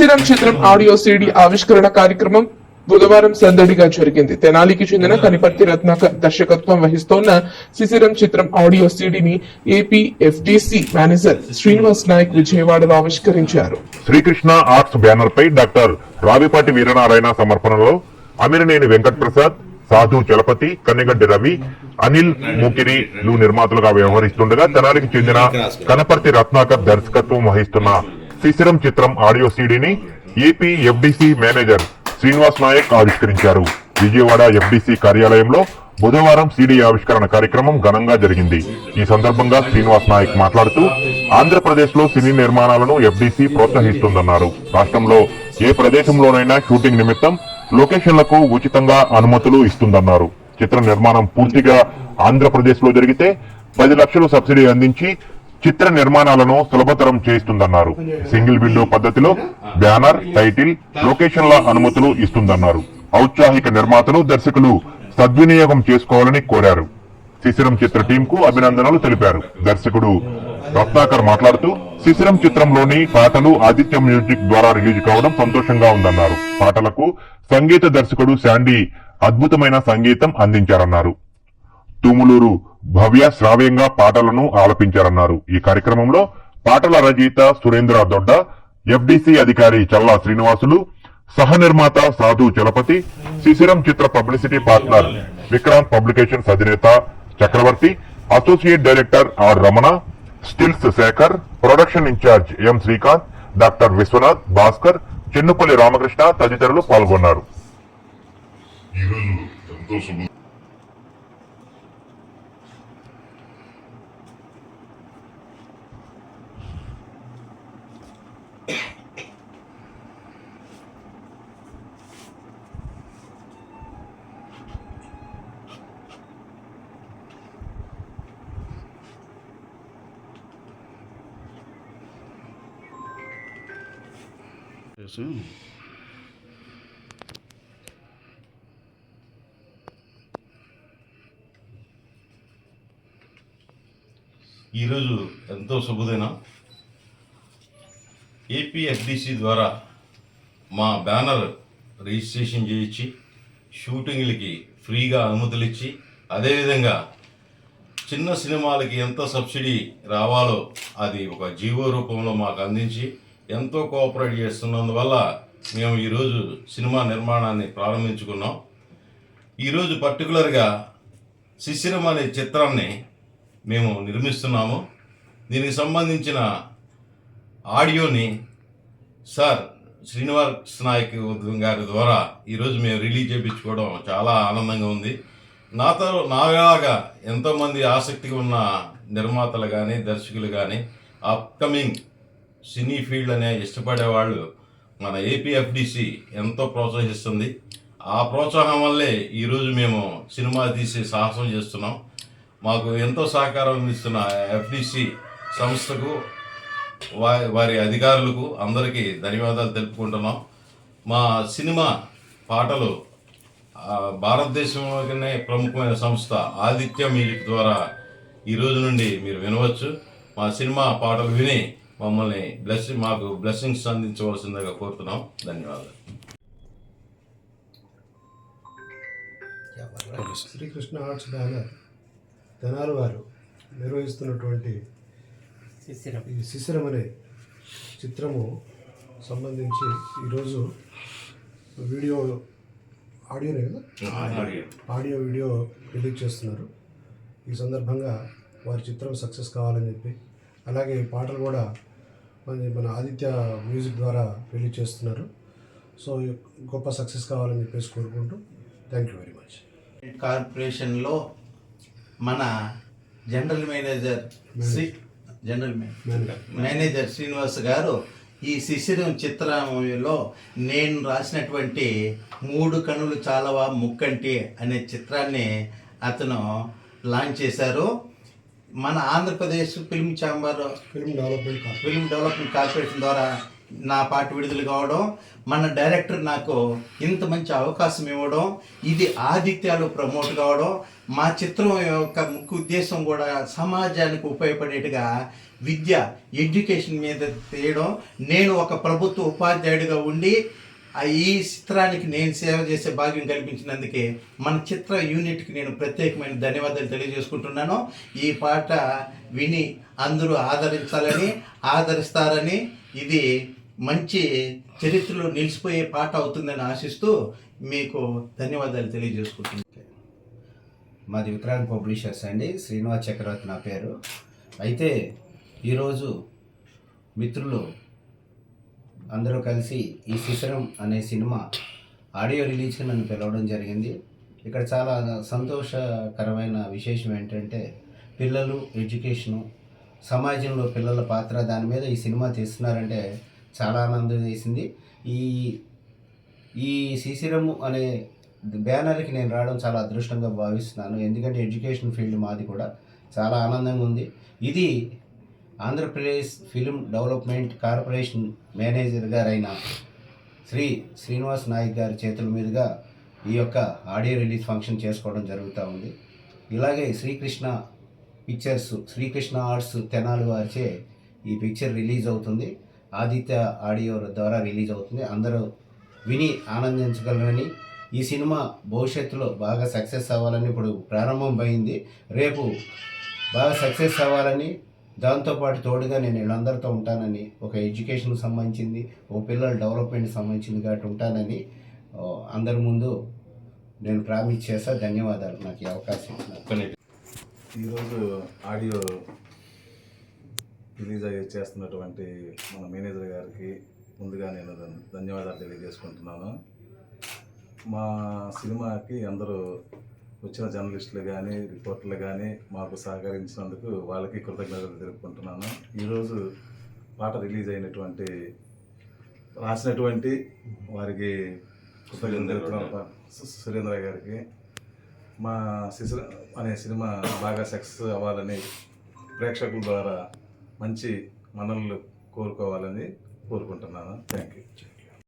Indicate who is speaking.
Speaker 1: శిశిరం చిత్రం audio CD ఆవిష్కరణ కార్యక్రమం బుధవారం సందడిగా జరిగింది. తెనాలికి చెందిన కనిపర్తి రత్నాకర్ దర్శకత్వం వహిస్తోన్న శిశిరం చిత్రం audio సిడిని AP FDC manager Srinivas Nayak విజయవాడలో ఆవిష్కరించారు.
Speaker 2: శ్రీకృష్ణ ఆర్ట్స్ బ్యానర్ పై డాక్టర్ రావిపాటి వీరనారాయణ సమర్పణలో అమిరనేని వెంకట్ ప్రసాద్ సాధు చలపతి కన్నెగడ్డి రవి అనిల్ మూకిరిలు నిర్మాతలుగా వ్యవహరిస్తుండగా తెనాలికి చెందిన కనపర్తి రత్నాకర్ దర్శకత్వం వహిస్తున్న శిశిరం చిత్రం audio సీడీని AP FDC manager Srinivas Nayak ఆవిష్కరించారు. విజయవాడ ఎఫ్డిసి కార్యాలయంలో బుధవారం సీడీ ఆవిష్కరణ కార్యక్రమం ఘనంగా జరిగింది. ఈ సందర్భంగా శ్రీనివాస్ నాయక్ మాట్లాడుతూ ఆంధ్రప్రదేశ్లో సినీ నిర్మాణాలను ఎఫ్డీసీ ప్రోత్సహిస్తుందన్నారు. రాష్ట్రంలో ఏ ప్రదేశంలోనైనా షూటింగ్ నిమిత్తం లొకేషన్లకు ఉచితంగా అనుమతులు ఇస్తుందన్నారు. చిత్ర నిర్మాణం పూర్తిగా ఆంధ్రప్రదేశ్లో జరిగితే పది లక్షలు సబ్సిడీ అందించి చిత్ర నిర్మాణాలను సులభతరం చేస్తుందన్నారు సింగిల్ విండో పద్ధతిలో బ్యానర్ టైటిల్ లొకేషన్ల అనుమతులు ఇస్తుందన్నారు. ఔత్సాహిక నిర్మాతలు దర్శకులు సద్వినియోగం చేసుకోవాలని కోరారు. శిశిరం చిత్ర టీం కు అభినందనలు తెలిపారు. దర్శకుడు రత్నాకర్ మాట్లాడుతూ శిశిరం చిత్రంలోని పాటలు ఆదిత్య మ్యూజిక్ ద్వారా రిలీజ్ కావడం సంతోషంగా ఉందన్నారు. పాటలకు సంగీత దర్శకుడు శాండీ అద్భుతమైన సంగీతం అందించారన్నారు. తుములూరు భవ్య శ్రావ్యంగా పాటలను ఆలపించారన్నారు. ఈ కార్యక్రమంలో పాటల రచయిత సురేంద్ర దొడ్డ ఎఫ్డిసి అధికారి చల్లా శ్రీనివాసులు సహ నిర్మాత సాధు చలపతి శిశిరం చిత్ర పబ్లిసిటీ పార్ట్నర్ విక్రాంత్ పబ్లికేషన్స్ అధినేత Chakravarthy associate director R Ramana stills Shekhar production incharge M Srikanth doctor Vishwanath Bhaskar Chennupalli Ramakrishna తదితరులు పాల్గొన్నారు.
Speaker 3: ఈరోజు ఎంతో
Speaker 4: ఈరోజు ఎంతో శుభదినం. ఏపీఎఫ్డిసి ద్వారా మా బ్యానర్ రిజిస్ట్రేషన్ చేయించి షూటింగ్లకి ఫ్రీగా అనుమతులు ఇచ్చి అదేవిధంగా చిన్న సినిమాలకి ఎంత సబ్సిడీ రావాలో అది ఒక జీవో రూపంలో మాకు అందించి ఎంతో కోఆపరేట్ చేస్తున్నందువల్ల మేము ఈరోజు సినిమా నిర్మాణాన్ని ప్రారంభించుకున్నాం. ఈరోజు పర్టికులర్గా శిశిరం అనే చిత్రాన్ని మేము నిర్మిస్తున్నాము. దీనికి సంబంధించిన ఆడియోని సార్ శ్రీనివాస్ నాయక్ గారి ద్వారా ఈరోజు మేము రిలీజ్ చేయించుకోవడం చాలా ఆనందంగా ఉంది. నాతో నాలాగా ఎంతోమంది ఆసక్తిగా ఉన్న నిర్మాతలు కానీ దర్శకులు కానీ అప్కమింగ్ సినీ ఫీల్డ్ అనే ఇష్టపడే వాళ్ళు మన ఏపీఎఫ్డిసి ఎంతో ప్రోత్సహిస్తుంది. ఆ ప్రోత్సాహం వల్లే ఈరోజు మేము సినిమా తీసే సాహసం చేస్తున్నాం. మాకు ఎంతో సహకారం అందిస్తున్న ఎఫ్డిసి సంస్థకు వారి అధికారులకు అందరికీ ధన్యవాదాలు తెలుపుకుంటున్నాం. మా సినిమా పాటలు భారతదేశంలోనే ప్రముఖమైన సంస్థ ఆదిత్య మ్యూజిక్ ద్వారా ఈ రోజు నుండి మీరు వినవచ్చు. మా సినిమా పాటలు విని మమ్మల్ని బ్లెస్ మాకు బ్లెస్సింగ్స్ అందించవలసిందిగా కోరుతున్నాం. ధన్యవాదాలు.
Speaker 5: శ్రీకృష్ణ ఆర్ట్స్ బ్యానర్ తెనాలి వారు నిర్వహిస్తున్నటువంటి ఈ శిశిరం అనే చిత్రము సంబంధించి ఈరోజు వీడియో ఆడియోనే కదా? ఆడియో వీడియో రిలీజ్ చేస్తున్నారు. ఈ సందర్భంగా వారి చిత్రం సక్సెస్ కావాలని చెప్పి అలాగే ఈ పాటలు కూడా మన ఆదిత్య మ్యూజిక్ ద్వారా రిలీజ్ చేస్తున్నారు. సో గొప్ప సక్సెస్ కావాలని చెప్పేసి కోరుకుంటూ థ్యాంక్ యూ వెరీ మచ్
Speaker 6: కార్పొరేషన్లో మన general manager Shri general manager Srinivas garu ఈ శిశిరం చిత్రంలో నేను రాసినటువంటి మూడు కనులు చాలవా ముక్కంటి అనే చిత్రాన్ని అతను లాంచ్ చేశారు. మన Andhra Pradesh film chamber
Speaker 5: film development
Speaker 6: film development corporation ద్వారా నా పాట విడుదల కావడం మన డైరెక్టర్ నాకు ఇంత మంచి అవకాశం ఇవ్వడం ఇది ఆదిత్యాలు ప్రమోట్ కావడం మా చిత్రం యొక్క ముఖ్య ఉద్దేశం కూడా సమాజానికి ఉపయోగపడేట్టుగా విద్య ఎడ్యుకేషన్ మీద తీయడం నేను ఒక ప్రభుత్వ ఉపాధ్యాయుడిగా ఉండి ఈ చిత్రానికి నేను సేవ చేసే భాగ్యం కల్పించినందుకే మన చిత్ర యూనిట్కి నేను ప్రత్యేకమైన ధన్యవాదాలు తెలియజేసుకుంటున్నాను. ఈ పాట విని అందరూ ఆదరించాలని ఆదరిస్తారని ఇది మంచి చరిత్రలో నిలిచిపోయే పాట అవుతుందని ఆశిస్తూ మీకు ధన్యవాదాలు తెలియజేసుకుంటున్నాను.
Speaker 7: మాది విక్రాంత్ పబ్లిషర్స్ అండి. శ్రీనివాస్ చక్రవర్తి నా పేరు. అయితే ఈరోజు మిత్రులు అందరూ కలిసి ఈ శిశిరం అనే సినిమా ఆడియో రిలీజ్కి నన్ను పిలవడం జరిగింది. ఇక్కడ చాలా సంతోషకరమైన విశేషం ఏంటంటే పిల్లలు ఎడ్యుకేషను సమాజంలో పిల్లల పాత్ర దాని మీద ఈ సినిమా తీస్తున్నారంటే చాలా ఆనందం వేసింది. ఈ ఈ శిశిరము అనే బ్యానర్కి నేను రావడం చాలా అదృష్టంగా భావిస్తున్నాను. ఎందుకంటే ఎడ్యుకేషన్ ఫీల్డ్ మాది కూడా చాలా ఆనందంగా ఉంది. ఇది Andhra Pradesh film development corporation manager గారైన శ్రీ శ్రీనివాస్ నాయక్ గారి చేతుల మీదుగా ఈ యొక్క ఆడియో రిలీజ్ ఫంక్షన్ చేసుకోవడం జరుగుతూ ఉంది. ఇలాగే శ్రీకృష్ణ పిక్చర్స్ శ్రీకృష్ణ ఆర్ట్స్ తెనాలి వారిచే ఈ పిక్చర్ రిలీజ్ అవుతుంది. ఆదిత్య ఆడియో ద్వారా రిలీజ్ అవుతుంది. అందరూ విని ఆనందించగలరని. ఈ సినిమా భవిష్యత్తులో బాగా సక్సెస్ అవ్వాలని ఇప్పుడు ప్రారంభమైంది. రేపు బాగా సక్సెస్ అవ్వాలని దాంతోపాటు తోడుగా నేను వీళ్ళందరితో ఉంటానని ఒక ఎడ్యుకేషన్కి సంబంధించింది ఒక పిల్లల డెవలప్మెంట్కి సంబంధించింది కాబట్టి ఉంటానని అందరి ముందు నేను ప్రామిస్ చేస్తా. ధన్యవాదాలు. నాకు ఈ అవకాశం ఇచ్చినందుకు.
Speaker 8: ఈరోజు ఆడియో రిలీజ్ అయ్యి చేస్తున్నటువంటి మన మేనేజర్ గారికి ముందుగా నేను ధన్యవాదాలు తెలియజేసుకుంటున్నాను. మా సినిమాకి అందరూ వచ్చిన జర్నలిస్టులు కానీ రిపోర్టర్లు కానీ మాకు సహకరించినందుకు వాళ్ళకి కృతజ్ఞతలు తెలుపుకుంటున్నాను. ఈరోజు పాట రిలీజ్ అయినటువంటి రాసినటువంటి వారికి కృతజ్ఞతలు సురేంద్ర గారికి. మా శిశుర అనే సినిమా బాగా సక్సెస్ అవ్వాలని ప్రేక్షకుల ద్వారా మంచి మనల్ని కోరుకోవాలని కోరుకుంటున్నాను. Thank you